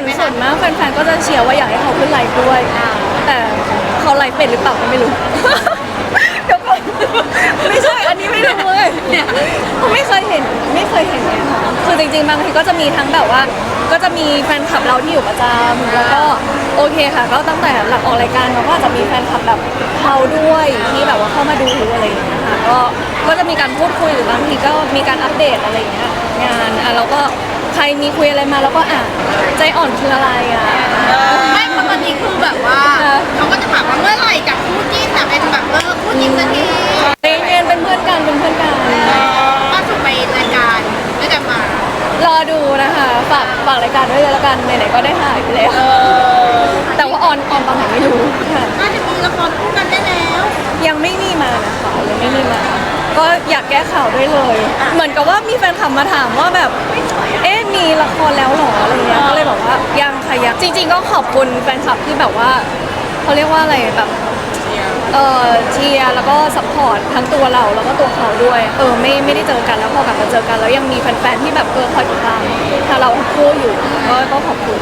วนส่วนมากแฟนๆ ก็จะเชียร์ว่าอยากให้เขาขึ้นไลฟ์ด้วย แต่เขาไลฟ์เป็นหรือเปล่าก็ไม่รู้ เดี๋ยวก่อนไม่ใช่ อันนี้ไม่รู้เลยไม่เคยเห็น ไม่เคยเห็นเลยค่ะคือจริงๆ บางทีก็จะมีทั้งแบบว่า ก็จะมีแฟนคลับเราที่อยู่ประจำแล้วก็โอเคค่ะ ก็ตั้งแต่หลังออกรายการเราก็อาจจะมีแฟนคลับแบบเขาด้วยที่แบบว่าเข้ามาดูอะไรอย่างเงี้ยค่ะ ก็ ก็จะมีการพูดคุยหรือบางทีก็มีการอัปเดตอะไรอย่างเงี้ยงานอะเราก็ใค รมีคุยอะไรมาเราก็อ่านใจอ่อนคืออะไรอะไม่เพราะตอนนี้คือแบบว่าเขาก็จะถามว่าเมื่อไหร่กับคู่จิ้นแต่เป็นแบบเออคู่จิ้นสักทีใจเย็นเป็นเพื่อนกันเป็นเพื่อนกันล่าสุดไปรายการด้วยกันมารอดูนะคะฝากฝากรายการด้วยแล้วกันไหนๆก็ได้ถ่ายไปแล้วแต่ว่าออนออนตอนไหนไม่รู้ค่ะน่าจะมีละครคู่กันได้แล้ว ยังไม่มีมานะคะยังไม่มีมาก็อยากแก้ข่าวด้วยเลย เหมือนกับว่ามีแฟนคลับมาถามว่าแบบ เอ๊ะ มีละครแล้วเหรออะไรเงี้ยก็เลยบอกว่ายังค่ะยังจริง ๆ ก็ขอบคุณแฟนคลับที่แบบว่าเขาเรียกว่าอะไรแบบเออเชียร์แล้วก็ซัพพอร์ตทั้งตัวเราแล้วก็ตัวเขาด้วยเออไม่ไม่ได้เจอกันแล้วพอกลับมาเจอกันแล้วยังมีแฟนๆที่แบบเออคอยติดตามทางเราทั้งคู่อยู่ก็ก็ขอบคุณ